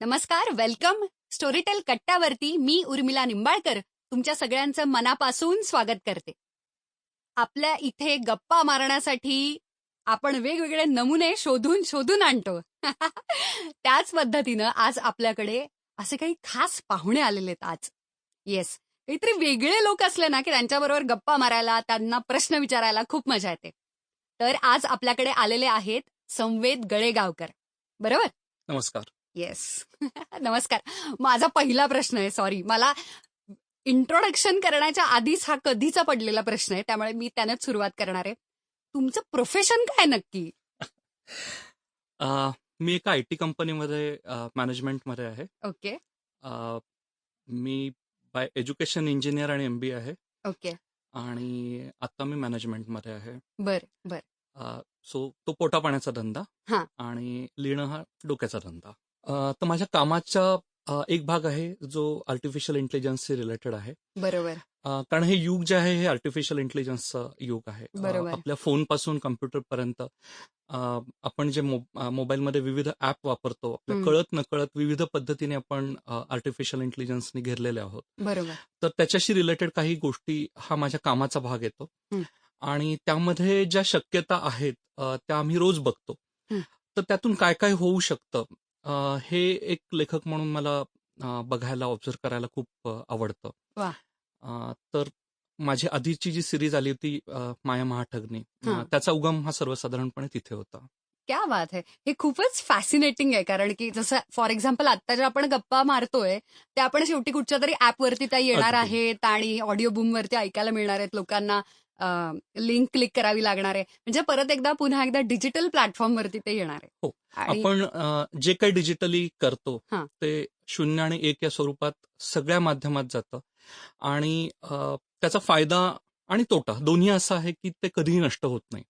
नमस्कार welcome Storytel कट्ट्यावरती मी उर्मिला निंबाळकर तुमच्या सगळ्यांचं मनापासून स्वागत करते. आपल्या इथे गप्पा मारण्यासाठी आपण वेगवेगळे नमुने शोधून शोधून आणतो. त्याच पद्धतीनं आज आपल्याकडे असे काही खास पाहुणे आलेले आहेत आज. येस काहीतरी वेगळे लोक असले ना की त्यांच्याबरोबर गप्पा मारायला त्यांना प्रश्न विचारायला खूप मजा येते. तर आज आपल्याकडे आलेले आहेत संवेद गळेगावकर. बरोबर? नमस्कार. येस नमस्कार. माझा पहिला प्रश्न आहे सॉरी मला इंट्रोडक्शन करण्याच्या आधीच हा कधीचा पडलेला प्रश्न आहे त्यामुळे मी त्यानेच सुरुवात करणार आहे. तुमचं प्रोफेशन काय नक्की? अ, मी एका आय टी कंपनीमध्ये मॅनेजमेंटमध्ये आहे. ओके. अ, मी बाय एज्युकेशन इंजिनियर आणि एम बी आहे. ओके. आणि आता मी मॅनेजमेंटमध्ये आहे. बर बर. सो तो पोटा पाण्याचा धंदा हा. आणि लिहिणं हा डोक्याचा धंदा. तर माझ्या कामाचा एक भाग आहे जो आर्टिफिशियल इंटेलिजन्सशी रिलेटेड आहे बरोबर कारण हे युग जे आहे हे आर्टिफिशियल इंटेलिजन्सचं युग आहे. आपल्या फोनपासून कम्प्युटरपर्यंत अ, आपण जे मोबाईलमध्ये विविध ऍप वापरतो आपल्या. कळत नकळत विविध पद्धतीने आपण आर्टिफिशियल इंटेलिजन्सने घेरलेले आहोत बरोबर तर त्याच्याशी रिलेटेड काही गोष्टी हा माझ्या कामाचा भाग येतो. आणि त्यामध्ये ज्या शक्यता आहेत त्या आम्ही रोज बघतो. तर त्यातून काय काय होऊ शकतं अ, हे एक लेखक म्हणून मला अ, बघायला ऑब्झर्व करायला खूप अ, आवडतं. अ, तर माझी आधीची जी सिरीज आली होती अ, माया महाठगनी अ, हा. त्याचा उगम हा सर्वसाधारणपणे तिथे होता क्या बात आहे हे खूपच फॅसिनेटिंग आहे कारण की जसं फॉर एक्झाम्पल आता ज्या आपण गप्पा मारतोय ते आपण शेवटी कुठच्या तरी ऍपवरती त्या येणार अगदी. आहेत आणि ऑडिओ बूम वरती ऐकायला मिळणार आहेत लोकांना लिंक क्लिक करावी लागणार आहे. म्हणजे परत एकदा पुन्हा एकदा डिजिटल प्लॅटफॉर्मवरती ते येणार आहे. हो. आपण जे काही डिजिटली करतो हा. ते शून्य आणि एक या स्वरूपात सगळ्या माध्यमात जातं. आणि त्याचा फायदा आणि तोटा दोन्ही असा आहे की ते कधीही नष्ट होत नाही.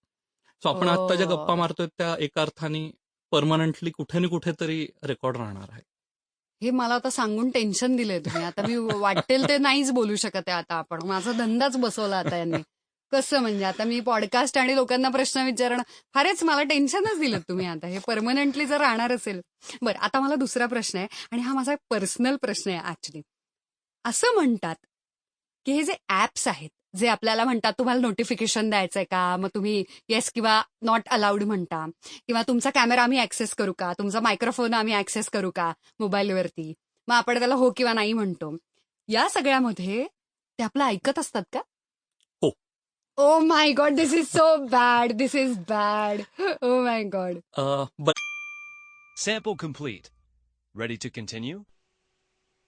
सो आपण आता ज्या हो. गप्पा मारतोय त्या एका अर्थाने परमनंटली कुठे ना कुठेतरी रेकॉर्ड राहणार आहे. हे मला आता सांगून टेन्शन दिलंय तुम्ही. आता मी वाटेल ते नाहीच बोलू शकत आहे आता आपण. माझा धंदाच बसवला आता यांनी. कसं म्हणजे? आता मी पॉडकास्ट आणि लोकांना प्रश्न विचारणं फारच मला टेन्शनच दिलं तुम्ही आता. हे परमनंटली जर राहणार असेल. बरं आता मला दुसरा प्रश्न आहे आणि हा माझा पर्सनल प्रश्न आहे ऍक्च्युली असं म्हणतात की हे जे ऍप्स आहेत जे आपल्याला म्हणतात तुम्हाला नोटिफिकेशन द्यायचं आहे का? मग तुम्ही येस किंवा नॉट अलाउड म्हणता. किंवा तुमचा कॅमेरा आम्ही ऍक्सेस करू का? तुमचा मायक्रोफोन आम्ही ऍक्सेस करू का मोबाईलवरती मग आपण त्याला हो किंवा नाही म्हणतो. या सगळ्यामध्ये ते आपलं ऐकत असतात का? Oh my god, this is so bad. This is bad. Oh my god. Uh, but. Sample complete. Ready to continue?